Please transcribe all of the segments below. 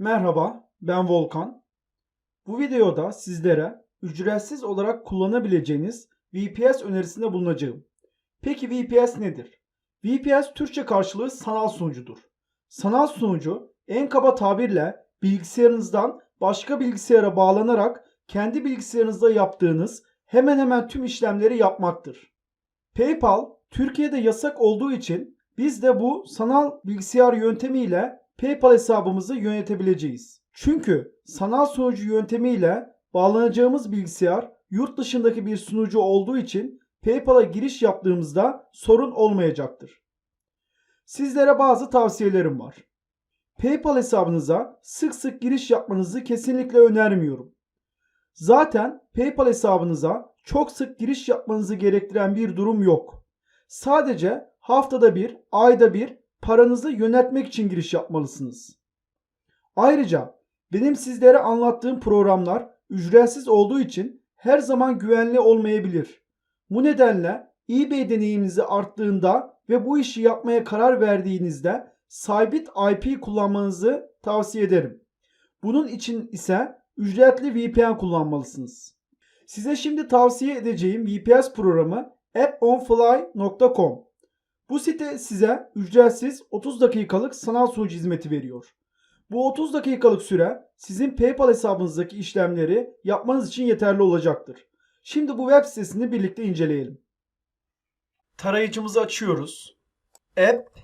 Merhaba, ben Volkan. Bu videoda sizlere ücretsiz olarak kullanabileceğiniz VPS önerisinde bulunacağım. Peki VPS nedir? VPS Türkçe karşılığı sanal sunucudur. Sanal sunucu en kaba tabirle bilgisayarınızdan başka bilgisayara bağlanarak kendi bilgisayarınızda yaptığınız hemen hemen tüm işlemleri yapmaktır. PayPal Türkiye'de yasak olduğu için biz de bu sanal bilgisayar yöntemiyle PayPal hesabımızı yönetebileceğiz. Çünkü sanal sunucu yöntemiyle bağlanacağımız bilgisayar yurt dışındaki bir sunucu olduğu için PayPal'a giriş yaptığımızda sorun olmayacaktır. Sizlere bazı tavsiyelerim var. PayPal hesabınıza sık sık giriş yapmanızı kesinlikle önermiyorum. Zaten PayPal hesabınıza çok sık giriş yapmanızı gerektiren bir durum yok. Sadece haftada bir, ayda bir paranızı yönetmek için giriş yapmalısınız. Ayrıca benim sizlere anlattığım programlar ücretsiz olduğu için her zaman güvenli olmayabilir. Bu nedenle eBay deneyiminizi arttığında ve bu işi yapmaya karar verdiğinizde Sybit IP kullanmanızı tavsiye ederim. Bunun için ise ücretli VPN kullanmalısınız. Size şimdi tavsiye edeceğim VPS programı apponfly.com. Bu site size ücretsiz 30 dakikalık sanal sunucu hizmeti veriyor. Bu 30 dakikalık süre sizin PayPal hesabınızdaki işlemleri yapmanız için yeterli olacaktır. Şimdi bu web sitesini birlikte inceleyelim. Tarayıcımızı açıyoruz. App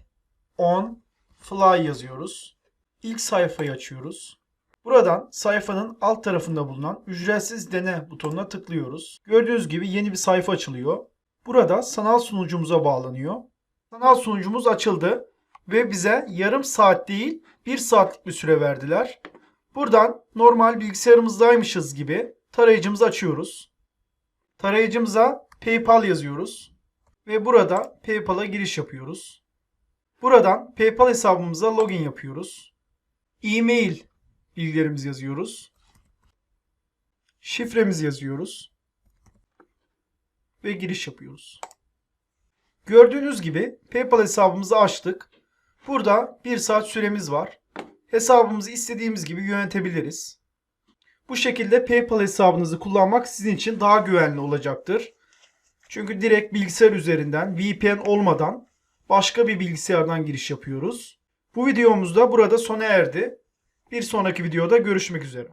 on fly yazıyoruz. İlk sayfayı açıyoruz. Buradan sayfanın alt tarafında bulunan ücretsiz dene butonuna tıklıyoruz. Gördüğünüz gibi yeni bir sayfa açılıyor. Burada sanal sunucumuza bağlanıyor. Sanal sunucumuz açıldı ve bize yarım saat değil bir saatlik bir süre verdiler. Buradan normal bilgisayarımızdaymışız gibi tarayıcımızı açıyoruz. Tarayıcımıza PayPal yazıyoruz ve burada PayPal'a giriş yapıyoruz. Buradan PayPal hesabımıza login yapıyoruz. E-mail bilgilerimizi yazıyoruz. Şifremizi yazıyoruz. Ve giriş yapıyoruz. Gördüğünüz gibi PayPal hesabımızı açtık. Burada 1 saat süremiz var. Hesabımızı istediğimiz gibi yönetebiliriz. Bu şekilde PayPal hesabınızı kullanmak sizin için daha güvenli olacaktır. Çünkü direkt bilgisayar üzerinden VPN olmadan başka bir bilgisayardan giriş yapıyoruz. Bu videomuz da burada sona erdi. Bir sonraki videoda görüşmek üzere.